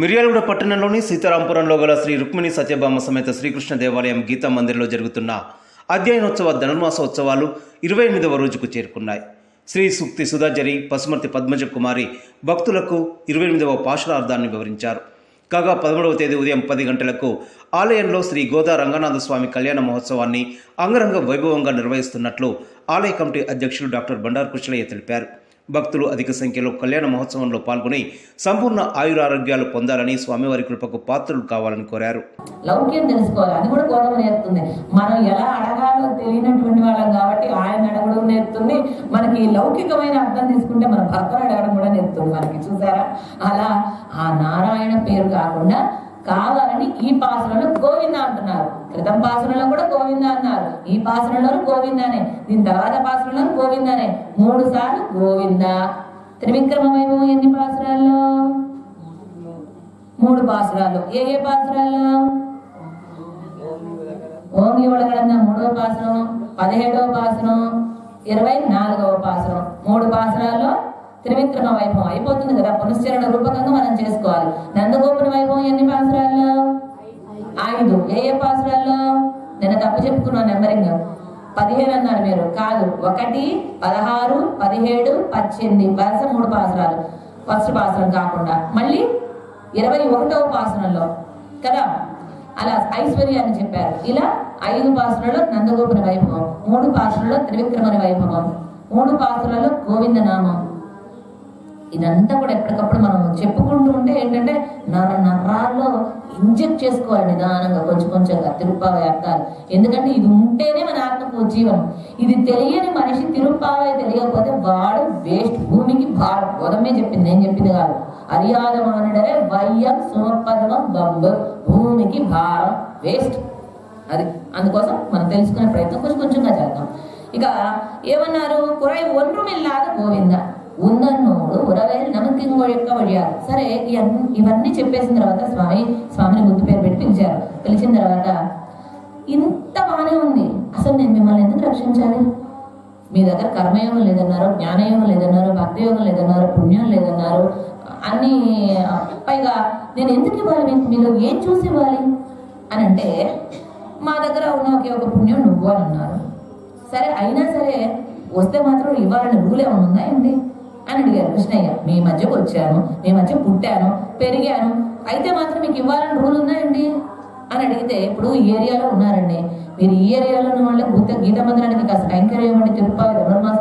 మిర్యాలగూడ పట్టణంలోని సీతారాంపురంలో గల శ్రీ రుక్మిణి సత్యభామ సమేత శ్రీకృష్ణ దేవాలయం గీతా మందిర్లో జరుగుతున్న అధ్యయనోత్సవ ధనుర్మాసోత్సవాలు ఇరవై ఎనిమిదవ రోజుకు చేరుకున్నాయి. శ్రీ సుక్తి సుధాజరి పసుమర్తి పద్మజ కుమారి భక్తులకు ఇరవై ఎనిమిదవ పాశురార్థాన్ని వివరించారు. కాగా పదమూడవ తేదీ ఉదయం పది గంటలకు ఆలయంలో శ్రీ గోదా రంగనాథ స్వామి కళ్యాణ మహోత్సవాన్ని అంగరంగ వైభవంగా నిర్వహిస్తున్నట్లు ఆలయ కమిటీ అధ్యక్షులు డాక్టర్ బండారు కృష్ణయ్య తెలిపారు. భక్తులు అధిక సంఖ్యలో కళ్యాణ మహోత్సవంలో పాల్గొని సంపూర్ణ ఆయురారోగ్యాలు పొందాలని స్వామివారి కృపకు పాత్రలు కావాలని కోరారు. లౌక్యం తెలుసుకోవాలి. అది కూడా గోధుమ నేర్పుతుంది మనం ఎలా అడగాలో తెలియనటువంటి వాళ్ళం కాబట్టి ఆయన అడగడం నేర్పుతుంది మనకి లౌకికమైన అర్థం తీసుకుంటే మన భర్తను అడగడం కూడా నేర్పుతుంది మనకి చూసారా? అలా ఆ నారాయణ పేరు కాకుండా కావాలని ఈ పాసనలో గోవింద అంటున్నారు. క్రితం పాసనలో కూడా గోవింద అన్నారు. ఈ పాసనలోనూ గోవిందానే. దీని తర్వాత పాసనలోనూ గోవిందానే. మూడు సార్లు గోవింద. త్రివిక్రమ వైభవం ఎన్ని పాసరాల్లో? మూడు పాసురాలు. ఏ ఏ పాసరాల్లో? ఓంగి ఒడగడన్న మూడవ పాసరం పదిహేడవ పాసరం ఇరవై నాలుగవ పాసనం. మూడు పాసరాల్లో త్రివిక్రమ వైభవం. అయిపోతుంది కదా. పునశ్చరణ రూపకంగా మనం చేసుకోవాలి. నందగోపుని వైభవం ఎన్ని పాసురాల్లో? ఐదు. ఏ ఏ పాసురాల్లో? నిన్న తప్పు చెప్పుకున్నాను నెంబరింగ్. పదిహేను అన్నారు మీరు. కాదు. ఒకటి పదహారు పదిహేడు పద్దెనిమిది. వరుస మూడు పాసురాలు. ఫస్ట్ పాసరం కాకుండా. మళ్ళీ ఇరవై ఒకటవ పాసనంలో కదా? అలా ఐశ్వర్యాన్ని చెప్పారు. ఇలా ఐదు పాసులలో నందగోపుని వైభవం. మూడు పాసులలో త్రివిక్రమని వైభవం. మూడు పాసులలో గోవింద నామం ఇదంతా కూడా ఎప్పటికప్పుడు మనం చెప్పుకుంటూ ఉంటే ఏంటంటే నర నరాల్లో ఇంజెక్ట్ చేసుకోవాలి నిదానంగా కొంచెం కొంచెంగా తిరుప్పావ అర్థాలు. ఎందుకంటే ఇది ఉంటేనే మన ఆత్మకు జీవనం. ఇది తెలియని మనిషి తిరుప్పావై తెలియకపోతే వాడు వేస్ట్. భూమికి భారం. ఉదమే చెప్పింది నేను చెప్పింది కాదు. అరియాదమానుడరే వయ్యం సుమపదమం బంబు. భూమికి భారం వేస్ట్. అది అందుకోసం మనం తెలుసుకునే ప్రయత్నం కొంచెం కొంచెంగా చేద్దాం. ఇక ఏమన్నారు? కురై ఒన్రుమిల్లాద గోవింద. ఉందన్నోడు ఉరవేలు నమ్మకింగో యొక్క వడియారు సరే ఇవన్నీ ఇవన్నీ చెప్పేసిన తర్వాత స్వామి స్వామిని గుర్తు పేరు పెట్టి పిలిచారు. పిలిచిన తర్వాత ఇంత బాగానే ఉంది. అసలు నేను మిమ్మల్ని ఎందుకు రక్షించాలి? మీ దగ్గర కర్మయోగం లేదన్నారు జ్ఞానయోగం లేదన్నారు భక్తియోగం లేదన్నారు పుణ్యం లేదన్నారు అన్ని పైగా నేను ఎందుకు ఇవ్వాలి మీలో ఏం చూసి ఇవ్వాలి? అని అంటే మా దగ్గర ఉన్న ఒకే ఒక పుణ్యం నువ్వు అని అన్నారు. సరే అయినా సరే వస్తే మాత్రం ఇవ్వాలని రూల్ ఏమైనా ఉందా ఏంటి? అని అడిగారు కృష్ణయ్య. మీ మధ్యకు వచ్చాను మీ మధ్య పుట్టాను పెరిగాను. అయితే మాత్రం మీకు ఇవ్వాలని రూల్ ఉన్నాయండి అని అడిగితే ఇప్పుడు ఈ ఏరియాలో ఉన్నారండి. మీరు ఈ ఏరియాలో ఉన్న వాళ్ళకి గీత గీత మందిరానికి కాస్త కైంకర్యం ఇవ్వండి. తిరుపతి ధనుర్మాస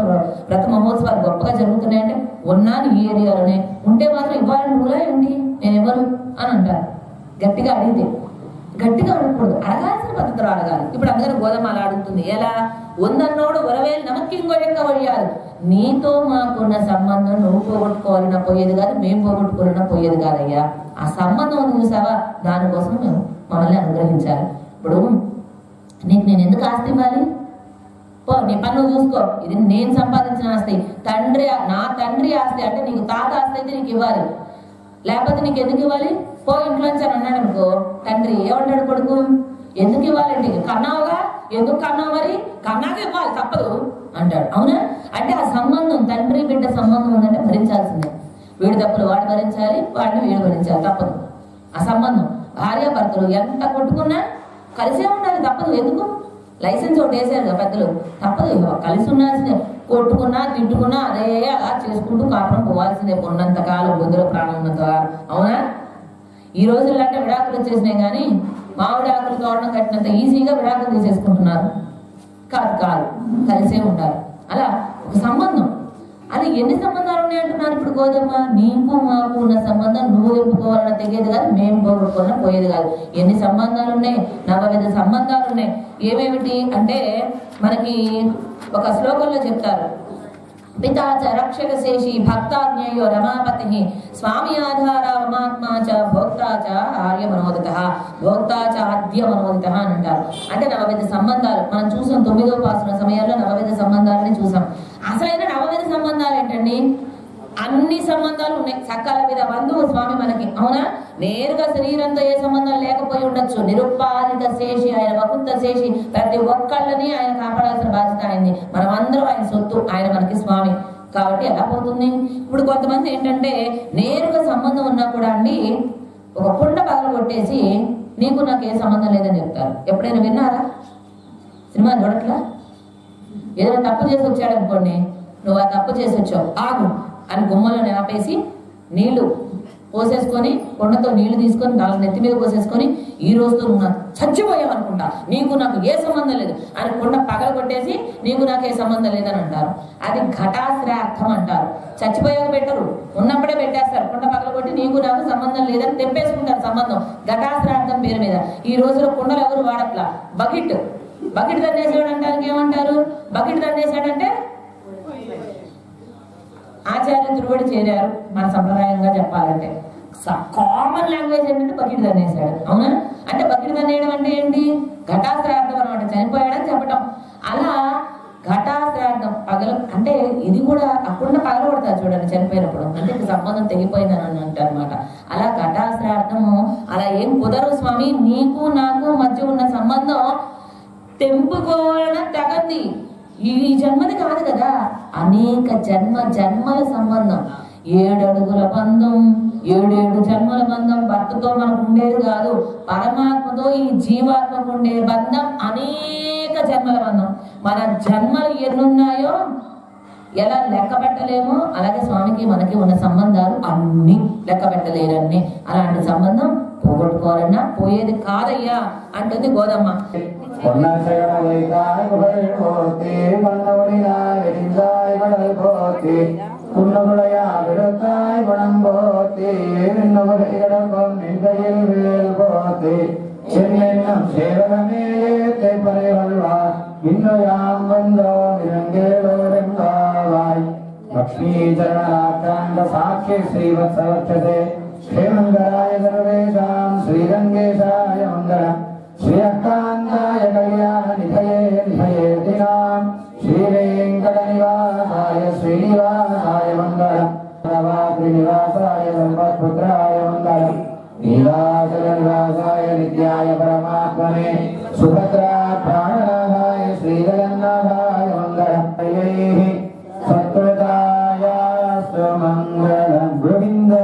వ్రత మహోత్సవాలు గొప్పగా జరుగుతున్నాయంటే ఉన్నాను ఈ ఏరియాలోనే. ఉంటే మాత్రం ఇవ్వాలని రూలా ఏంటి? నేను ఎవరు అని అంటారు. గట్టిగా అడిగితే గట్టిగా అడగకూడదు అడగాల్సిన పద్ధతిలో అడగాలి. ఇప్పుడు అందరూ గోధుమ అలా అడుగుతుంది ఎలా? ఉందన్నోడు ఉరవేలు నమకి ఇంకో లెక్క వడియారు నీతో మాకున్న సంబంధం నువ్వు పోగొట్టుకోవాలన్నా పోయేది కాదు మేము పోగొట్టుకోవాలన్నా పోయేది కాదయ్యా. ఆ సంబంధం చూసావా? దానికోసం మేము మమ్మల్ని అనుగ్రహించాలి. ఇప్పుడు నీకు నేను ఎందుకు ఆస్తి ఇవ్వాలి? పో నీ పన్ను చూసుకో. ఇది నేను సంపాదించిన ఆస్తి. తండ్రి నా తండ్రి ఆస్తి అంటే నీకు తాత ఆస్తి అయితే నీకు ఇవ్వాలి. లేకపోతే నీకు ఎందుకు ఇవ్వాలి? పో ఇంట్లోంచి అని అన్నాడు అనుకో తండ్రి ఏమంటాడు కొడుకు? ఎందుకు ఇవ్వాలండి కన్నావుగా? ఎందుకు కన్నావు మరి? కన్నాక ఇవ్వాలి తప్పదు అంటాడు. అవునా? అంటే ఆ సంబంధం తండ్రి బిడ్డ సంబంధం ఉందంటే భరించాల్సిందే. వీడి తప్పులు వాడు భరించాలి వాడిని వీడు భరించాలి తప్పదు. ఆ సంబంధం భార్యాభర్తలు ఎంత కొట్టుకున్నా కలిసే ఉండాలి తప్పదు. ఎందుకు? లైసెన్స్ ఒకటి వేసారు కదా పెద్దలు. తప్పదు కలిసి ఉండాల్సిందే. కొట్టుకున్నా తిట్టుకున్నా అదే అలా చేసుకుంటూ కాపురం పోవాల్సిందే. ఉన్నంతకాలం బుద్ధుల ప్రాణం ఉన్నంత అవునా? ఈ రోజుల్లో అంటే విడాకులు వచ్చేసినాయి కానీ మామిడాకులు కావడం తోరణం కట్టినంత ఈజీగా విడాకులు తీసేసుకుంటున్నారు. కాదు కాదు. కలిసే ఉండాలి. అలా ఒక సంబంధం. అలా ఎన్ని సంబంధాలు ఉన్నాయంటున్నారు ఇప్పుడు గోధుమ? నీకు మాకు ఉన్న సంబంధం నువ్వు చెప్పుకోవాలన్న తెగేది కాదు? మేము పోగొట్టుకోవాలన్న పోయేది కాదు. ఎన్ని సంబంధాలు ఉన్నాయి? నవవిధ సంబంధాలు ఉన్నాయి. ఏమేమిటి? అంటే మనకి ఒక శ్లోకంలో చెప్తారు. పితాచ రక్షక శేషి భక్తాజ్ఞేయో రమాపతి. స్వామి ఆధార మమాత్మా చ భోక్తా చ ఆర్య మనోదిత భోక్తా చ ఆద్య మనోదిత అని అంటారు. అంటే నవవిధ సంబంధాలు. మనం చూసాం తొమ్మిదో పాసన సమయాల్లో నవవిధ సంబంధాలని చూసాం. అసలైన నవవిధ సంబంధాలు ఏంటండి? అన్ని సంబంధాలు ఉన్నాయి. సకాల మీద బంధువు స్వామి మనకి. అవునా? నేరుగా శరీరంతో ఏ సంబంధం లేకపోయి ఉండొచ్చు. నిరుపాదిత శేషి ఆయన వకుంత శేషి ప్రతి ఒక్కళ్ళని ఆయన కాపాడాల్సిన బాధ్యత ఆయన్ని మనం అందరం ఆయన సొత్తు ఆయన మనకి స్వామి. కాబట్టి ఎలా పోతుంది? ఇప్పుడు కొంతమంది ఏంటంటే నేరుగా సంబంధం ఉన్నా కూడా అండి ఒక కుండ పగల కొట్టేసి నీకు నాకు ఏ సంబంధం లేదని చెప్తారు. ఎప్పుడైనా విన్నారా? సినిమా చూడట్లా? ఏదైనా తప్పు చేసి వచ్చాడు అనుకోండి నువ్వు ఆ తప్పు చేసి వచ్చావు. ఆగు. అని గుమ్మలో ఆపేసి నీళ్ళు పోసేసుకొని కొండతో నీళ్ళు తీసుకొని నాలుగు నెత్తి మీద పోసేసుకొని ఈ రోజుతో నువ్వు నాకు చచ్చిపోయావు అనుకుంటా నీకు నాకు ఏ సంబంధం లేదు. అని కొండ పగల కొట్టేసి నీకు నాకు ఏ సంబంధం లేదని అంటారు. అది ఘటాశ్రార్థం అంటారు. చచ్చిపోయాక పెట్టరు. ఉన్నప్పుడే పెట్టేస్తారు. కొండ పగల కొట్టి నీకు నాకు సంబంధం లేదని తెప్పేసుకుంటారు సంబంధం. ఘటాశ్రార్థం పేరు మీద. ఈ రోజులో కుండలు ఎవరు వాడట్లా? బకెట్. బకెట్ దండేసాడు అంటారు ఏమంటారు? బకెట్ దండేశాడంటే ఆచార్య తిరుబడి చేరారు. మన సంప్రదాయంగా చెప్పాలంటే. కామన్ లాంగ్వేజ్ ఏంటంటే బకెట్ దండేశాడు అవునా? అంటే బకెట్ దండేయడం అంటే ఏంటి? ఘటాశ్రార్థం అనమాట చనిపోయాడని చెప్పటం. అలా ఘటాశ్రార్థం పగల అంటే ఇది కూడా అక్కడ పగలబడతారు చూడండి చనిపోయినప్పుడు. అంటే సంబంధం తెగిపోయిందని అని అంటారు అనమాట అలా ఘటాశ్రార్థము అలా ఏం కుదరు స్వామి. నీకు నాకు మధ్య ఉన్న సంబంధం తెంపుకోవాలని తగంది. ఈ జన్మది కాదు కదా. అనేక జన్మ జన్మల సంబంధం. ఏడు అడుగుల బంధం ఏడేడు జన్మల బంధం భర్తతో మనకు ఉండేది కాదు. పరమాత్మతో ఈ జీవాత్మకు ఉండే బంధం అనేక జన్మల బంధం. మన జన్మలు ఎన్నున్నాయో ఎలా లెక్క పెట్టలేమో అలాగే స్వామికి మనకి ఉన్న సంబంధాలు అన్ని లెక్క పెట్టలేరన్నీ అలాంటి సంబంధం పొగట్టుకోవాలన్నా పోయేది కాదయ్యా అంటుంది గోదమ్మ లక్ష్మీచరణాకాండ సాక్షి శ్రీవత్సవర్తతే శ్రీమంగళ శ్రీనివాసాయ మంగళం నీలాచల నివాసాయ నిత్యాయ పరమాత్మనే సుభద్రా ప్రాణనాథాయ శ్రీజగన్నాథాయ మంగళం సత్వతాయ సత్కృతాయ సుమంగళం గోవిందా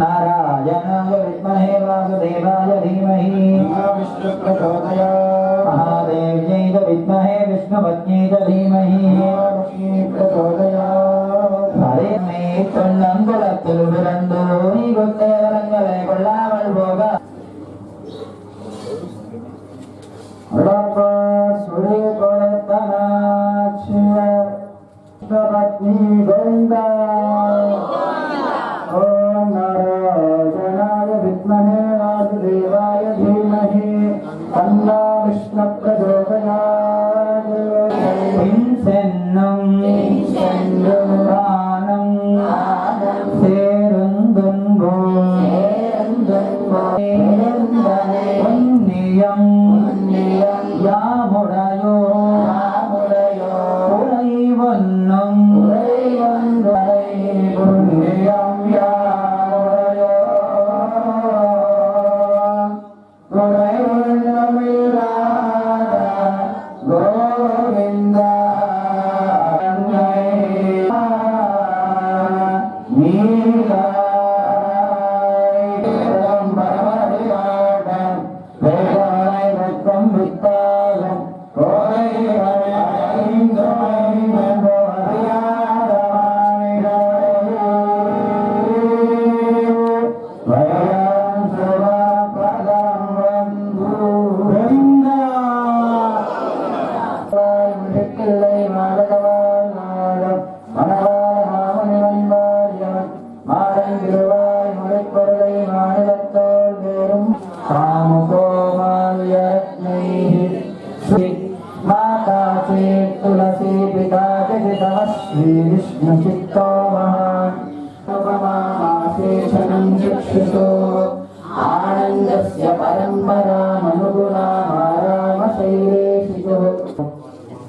నారాయణాయ విద్మహే వాసుదేవాయ ధీమహి విష్ణు ప్రచోదయా మహాదేవ్యై చ విద్మహే విష్ణుపత్న్యై చ ధీమహి హరే మే కొల్లంగులత్తులు విరందు నీ గొత్తేవరంగలే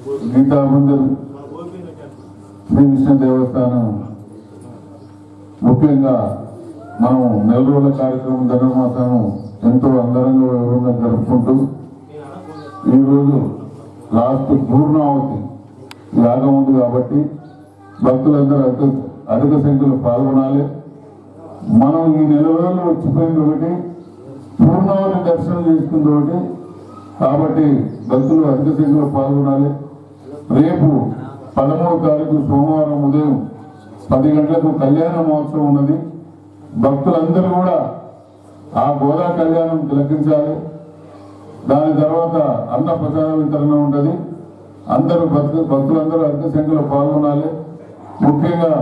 గీతా మందిర్ శ్రీకృష్ణ దేవస్థానం. ముఖ్యంగా మనం నెల రోజుల కార్యక్రమం ధనుర్మాసం ఎంతో అందరంగా వివరంగా జరుపుకుంటూ ఈరోజు లాస్ట్ పూర్ణావతి యాగం ఉంది కాబట్టి భక్తులందరూ అధిక సంఖ్యలో పాల్గొనాలి. మనం ఈ నెల రోజులు వచ్చిపోయింది ఒకటి పూర్ణావతి దర్శనం చేసుకుంది ఒకటి. కాబట్టి భక్తులు అధిక సంఖ్యలో పాల్గొనాలి. రేపు పదమూడు తారీఖు సోమవారం ఉదయం పది గంటలకు కళ్యాణ మహోత్సవం ఉన్నది. భక్తులందరూ కూడా ఆ గోదా కళ్యాణం తిలకించాలి. దాని తర్వాత అన్న ప్రసాద వితరణ ఉంటుంది. అందరూ భక్తు భక్తులందరూ అధిక సంఖ్యలో పాల్గొనాలి. ముఖ్యంగా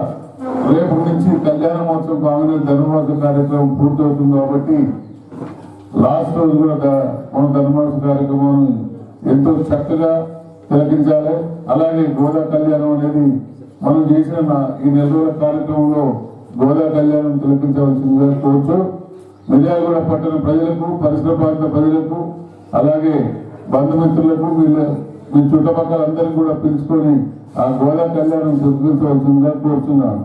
రేపు నుంచి కళ్యాణ మహోత్సవం కాగానే ధనుర్మాస కార్యక్రమం పూర్తవుతుంది కాబట్టి లాస్ట్ రోజు కూడా మన ధనుర్మాస కార్యక్రమాన్ని ఎంతో చక్కగా తిలకించాలి అలాగే గోదా కళ్యాణం అనేది మనం చేసిన ఈ నెల రోజుల కార్యక్రమంలో గోదా కళ్యాణం తిలకించవలసిందిగా కోరుచు మిర్యాలగూడ పట్టణ ప్రజలకు పరిసర ప్రాంత ప్రజలకు అలాగే బంధుమిత్రులకు వీళ్ళ మీ చుట్టుపక్కల అందరినీ కూడా పిలుచుకొని ఆ గోదా కళ్యాణం తొలగించవలసిందిగా కోరుతున్నాను.